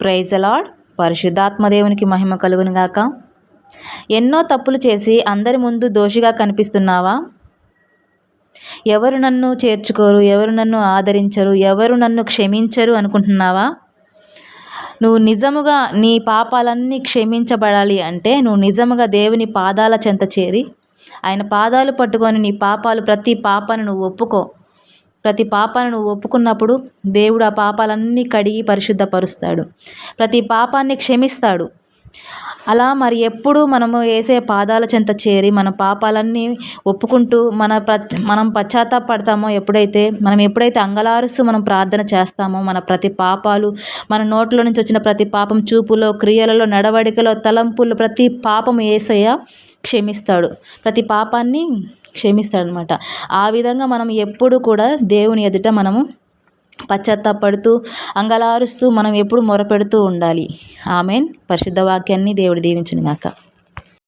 Praise అలాడ్ పరిశుద్ధాత్మదేవునికి మహిమ కలుగునుగాక ఎన్నో తప్పులు చేసి అందరి ముందు దోషిగా కనిపిస్తున్నావా? ఎవరు నన్ను చేర్చుకోరు ఎవరు నన్ను ఆదరించరు ఎవరు నన్ను క్షమించరు అనుకుంటున్నావా? నువ్వు నిజముగా నీ పాపాలన్నీ క్షమించబడాలి అంటే నువ్వు నిజముగా దేవుని పాదాల చెంత చేరి ఆయన పాదాలు పట్టుకొని నీ పాపాలు ప్రతి పాపాన్ని నువ్వు ఒప్పుకో. ప్రతి పాపాన్ని నువ్వు ఒప్పుకున్నప్పుడు దేవుడు ఆ పాపాలన్నీ కడిగి పరిశుద్ధపరుస్తాడు. ప్రతి పాపాన్ని క్షమిస్తాడు. అలా మరి ఎప్పుడు మనము వేసే పాదాల చెంత చేరి మన పాపాలన్నీ ఒప్పుకుంటూ మన మనం పశ్చాత్తాపడతామో ఎప్పుడైతే మనం ఎప్పుడైతే అంగలారుస్తూ మనం ప్రార్థన చేస్తామో మన ప్రతి పాపాలు మన నోట్లో నుంచి వచ్చిన ప్రతి పాపం చూపులో క్రియలలో నడవడికలో తలంపులు ప్రతి పాపం ఏసయ్య క్షమిస్తాడు. ప్రతి పాపాన్ని క్షమిస్తాడనమాట ఆ విధంగా మనం ఎప్పుడు కూడా దేవుని ఎదుట మనము పశ్చాత్తాపడుతూ అంగలారుస్తూ మనం ఎప్పుడు మొరపెడుతూ ఉండాలి. ఆమెన్. పరిశుద్ధ వాక్యాన్ని దేవుడు దీవించును